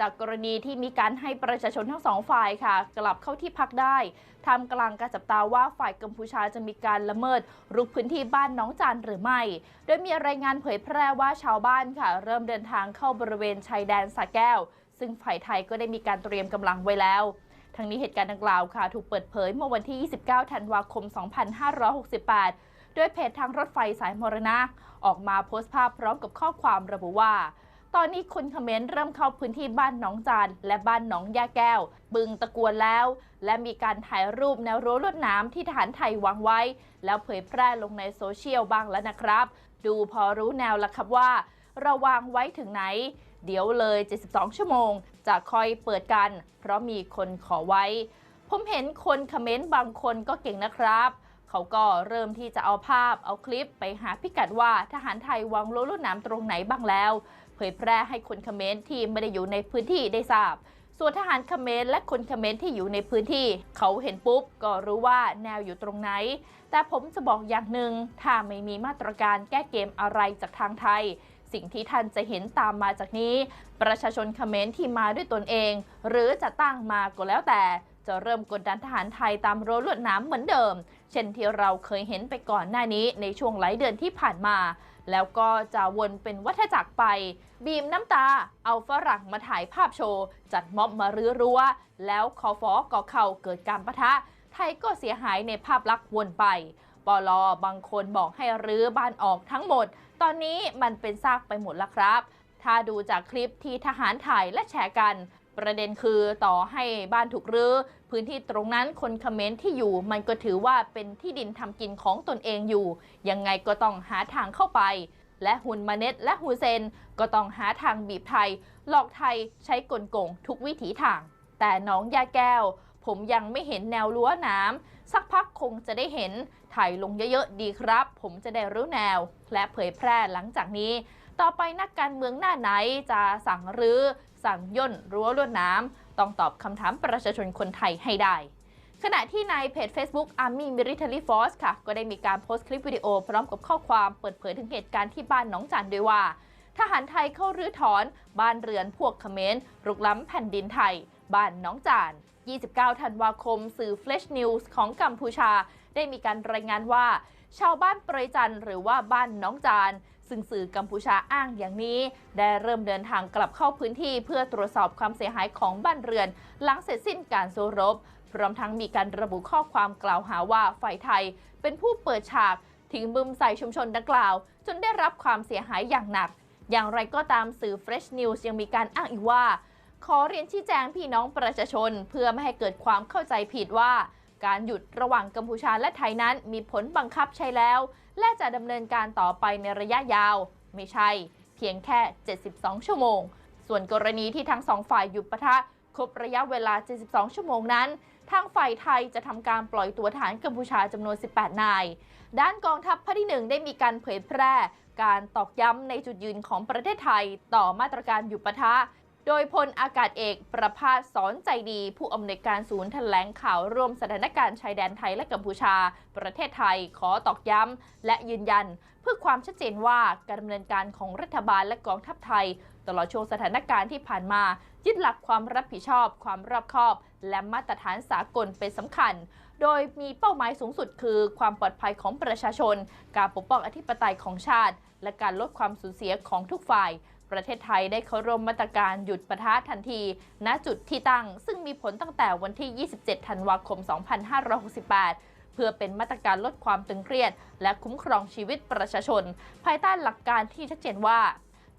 จากกรณีที่มีการให้ประชาชนทั้งสองฝ่ายค่ะ กลับเข้าที่พักได้ทำกลางการจับตาว่าฝ่ายกัมพูชาจะมีการละเมิดรุกพื้นที่บ้านน้องจานหรือไม่ โดยมีรายงานเผยแพร่ว่าชาวบ้านค่ะ เริ่มเดินทางเข้าบริเวณชายแดนสะแก้ว ซึ่งฝ่ายไทยก็ได้มีการเตรียมกำลังไว้แล้วทั้งนี้เหตุการณ์ดังกล่าวค่ะ ถูกเปิดเผยเมื่อวันที่ 29 ธันวาคม 2568 ด้วยเพจทางรถไฟสายมรณะ ออกมาโพสต์ภาพพร้อมกับข้อความระบุว่า ตอนนี้คนเขมรเริ่มเข้าพื้นที่บ้านหนองจานและบ้านหนองยาแก้ว บึงตะกวนแล้ว และมีการถ่ายรูปแนวรั้วลวดหน้ำที่ทหารไทยวางไว้ แล้วเผยแพร่ลงในโซเชียลบ้างแล้วนะครับ ดูพอรู้แนวแล้วครับว่าเราวางไว้ถึงไหน เดี๋ยวเลย 72 ชั่วโมง จะคอยเปิดกัน เพราะมีคนขอไว้ ผมเห็นคนคอมเมนต์บางคนก็เก่งนะครับ เขาก็เริ่มที่จะเอาภาพเอาคลิปไปหาพิกัดว่าทหารไทยวางโลลุ่นน้ำตรงไหนบ้างแล้ว ผยแพร่ให้คนคอมเมนต์ที่ไม่ได้อยู่ในพื้นที่ได้ทราบ ส่วนทหารคอมเขมนต์และคนคอมเขมนต์ที่อยู่ในพื้นที่ เขาเห็นปุ๊บก็รู้ว่าแนวอยู่ตรงไหน แต่ผมจะบอกอย่างหนึ่งถ้าไม่มีมาตรการแก้เกมอะไรจากทางไทยสิ่งที่ท่านจะเห็นตามมาจากนี้ ประชาชนคอมเมนต์ที่มาด้วยตนเอง หรือจะตั้งมาก็แล้วแต่ จะเริ่มกดดันทหารไทยตามรั้วลวดหน้ำเหมือนเดิม เช่นที่เราเคยเห็นไปก่อนหน้านี้ในช่วงหลายเดือนที่ผ่านมา แล้วก็จะวนเป็นวัฏจักรไป บีมน้ำตา เอาฝรั่งมาถ่ายภาพโชว์ จัดม็อบมารื้อรั้ว แล้วคอฟอก่อเข่าเกิดการประทะ ไทยก็เสียหายในภาพลักษณ์วนไปปลอบางคนบอกให้รื้อบ้านออกทั้งหมด ตอนนี้มันเป็นซากไปหมดแล้วครับ ถ้าดูจากคลิปที่ทหารถ่ายและแชร์กัน ประเด็นคือต่อให้บ้านถูกรื้อ พื้นที่ตรงนั้นคนคอมเขมนต์ที่อยู่ มันก็ถือว่าเป็นที่ดินทำกินของตนเองอยู่ ยังไงก็ต้องหาทางเข้าไป และฮุนมาเน็ตและฮูเซน ก็ต้องหาทางบีบไทย หลอกไทยใช้กลโกงทุกวิถีทาง แต่น้องยาแก้ว ผมยังไม่เห็นแนวรั้วน้ำสักพักคงจะได้เห็นถ่ายลงเยอะๆดีครับ ผมจะได้รู้แนว และเผยแพร่หลังจากนี้ ต่อไปนักการเมืองหน้าไหนจะสั่งรื้อ สั่งย่นรั้วลวดน้ำต้องตอบคำถามประชาชนคนไทยให้ได้ขณะที่ในเพจ Facebook Army Military Force ค่ะ ก็ได้มีการโพสต์คลิปวิดีโอพร้อมกับข้อความเปิดเผยถึงเหตุการณ์ที่บ้านหนองจันด้วยว่า ทหารไทยเข้ารื้อถอน บ้านเรือนพวกเขมรรุกล้ำแผ่นดินไทย บ้านหน้องจาน 29 ธันวาคม สื่อ Flash News ของกัมพูชา ได้มีการรายงานว่า ชาวบ้านเปรยจันหรือว่าบ้านน้องจานซึ่งสื่อกัมพูชาอ้างอย่างนี้ ได้เริ่มเดินทางกลับเข้าพื้นที่เพื่อตรวจสอบความเสียหายของบ้านเรือน หลังเสร็จสิ้นการสู้รบ พร้อมทั้งมีการระบุข้อความกล่าวหาว่าฝ่ายไทย เป็นผู้เปิดฉากทิ้งบึมใส่ชุมชนดังกล่าว จนได้รับความเสียหายอย่างหนัก อย่างไรก็ตามสื่อ Fresh News ยังมีการอ้างอีกว่า ขอเรียนชี้แจงพี่น้องประชาชน เพื่อไม่ให้เกิดความเข้าใจผิดว่า การหยุดระหว่างกัมพูชาและไทยนั้นมีผลบังคับใช้แล้ว และจะดำเนินการต่อไปในระยะยาว ไม่ใช่ เพียงแค่ 72 ชั่วโมง ส่วนกรณีที่ทั้งสองฝ่ายหยุดปะทะครบระยะเวลา 72 ชั่วโมงนั้น ทางฝ่ายไทยจะทำการปล่อยตัวทหารกัมพูชาจำนวน 18 นาย ด้านกองทัพภาคที่หนึ่งได้มีการเผยแพร่ การตอกย้ำในจุดยืนของประเทศไทย ต่อมาตรการหยุดปะทะ โดยพลอากาศเอกประภาสสอนใจดี ผู้อำนวยการศูนย์แถลงข่าวร่วมสถานการณ์ชายแดนไทยและกัมพูชา ประเทศไทยขอตอกย้ำและยืนยัน เพื่อความชัดเจนว่าการดำเนินการของรัฐบาลและกองทัพไทย ตลอดช่วงสถานการณ์ที่ผ่านมา ยึดหลักความรับผิดชอบ ความรอบคอบ และมาตรฐานสากลเป็นสำคัญ โดยมีเป้าหมายสูงสุดคือ ความปลอดภัยของประชาชน การปกป้องอธิปไตยของชาติ และการลดความสูญเสียของทุกฝ่าย ประเทศไทยได้เข้าร่วมมาตรการหยุดปะทะทันที ณจุดที่ตั้ง ซึ่งมีผลตั้งแต่วันที่ 27 ธันวาคม 2568 เพื่อเป็นมาตรการลดความตึงเครียด และคุ้มครองชีวิตประชาชน ภายใต้หลักการที่ชัดเจนว่า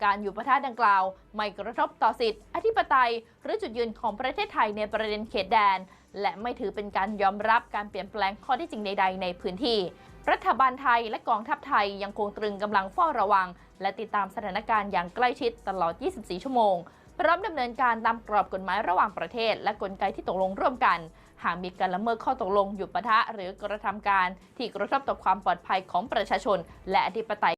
การอยู่ประทะดังกล่าว ไม่กระทบต่อสิทธิอธิปไตย หรือจุดยืนของประเทศไทยในประเด็นเขตแดน และไม่ถือเป็นการยอมรับการเปลี่ยนแปลงข้อที่จริงใด ๆ ในพื้นที่ รัฐบาลไทยและกองทัพไทยยังคงตรึงกำลังเฝ้าระวัง และติดตามสถานการณ์อย่างใกล้ชิดตลอด 24 ชั่วโมง พร้อมดำเนินการตามกรอบกฎหมายระหว่างประเทศ และกลไกที่ตกลงร่วมกัน หากมีการละเมิดข้อตกลงหยุดปะทะหรือกระทำการที่กระทบต่อความปลอดภัยของประชาชน และอธิปไตย